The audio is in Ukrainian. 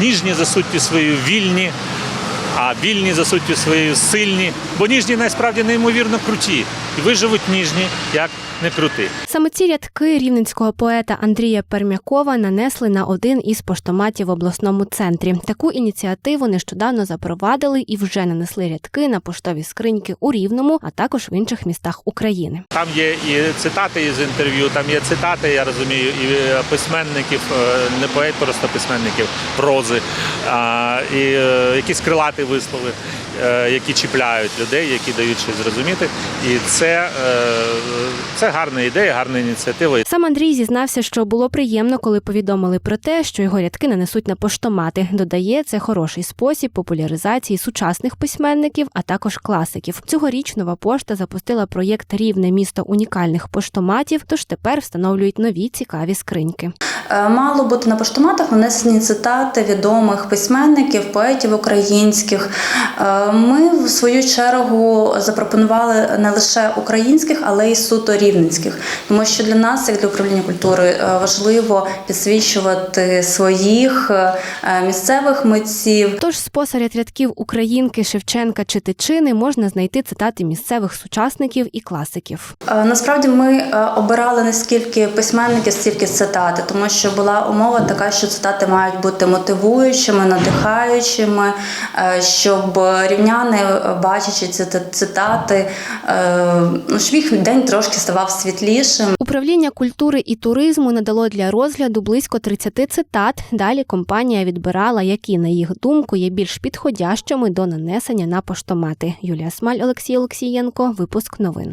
ніжні за суттю своєю вільні, а вільні за суттю своєю сильні. Бо ніжні насправді неймовірно круті. І виживуть ніжні, як не крути. Саме ці рядки рівненського поета Андрія Пермякова нанесли на один із поштоматів в обласному центрі. Таку ініціативу нещодавно запровадили і вже нанесли рядки на поштові скриньки у Рівному, а також в інших містах України. Там є і цитати із інтерв'ю, там є цитати, я розумію, і е, письменників, е, не поет, просто письменників, прози, а, і е, якісь крилаті вислови, які чіпляють людей, які дають щось зрозуміти. І це, е, це гарна ідея, гарна ініціатива. Сам Андрій зізнався, що було приємно, коли повідомили про те, що його рядки нанесуть на поштомати. Додає, це хороший спосіб популяризації сучасних письменників, а також класиків. Цьогоріч нова пошта запустила проєкт Рівне місто унікальних поштоматів. Тож тепер встановлюють нові цікаві скриньки. Е, Мало бути на поштоматах нанесені цитати відомих письменників, поетів українських. Е, Ми в свою чергу запропонували не лише українських, але й суто рівненських, тому що для нас, як для управління культури, е, важливо підсвічувати своїх місцевих митців, Тож з посеред рядків Українки, Шевченка чи Тичини можна знайти цитати місцевих сучасників і класиків. Насправді ми обирали не скільки письменників, стільки цитати, тому що була умова така, що цитати мають бути мотивуючими, надихаючими, е, щоб рівняни, е, бачачи ці цитати, е, ну, щоб їх день трошки ставав світлішим. Управління культури і туризму надало для розгляду близько 30 цитат. Далі компанія відбирала, які, на їх думку, є більш підходящими до нанесення на поштомати. Юлія Смаль, Олексій Олексієнко. Випуск новин.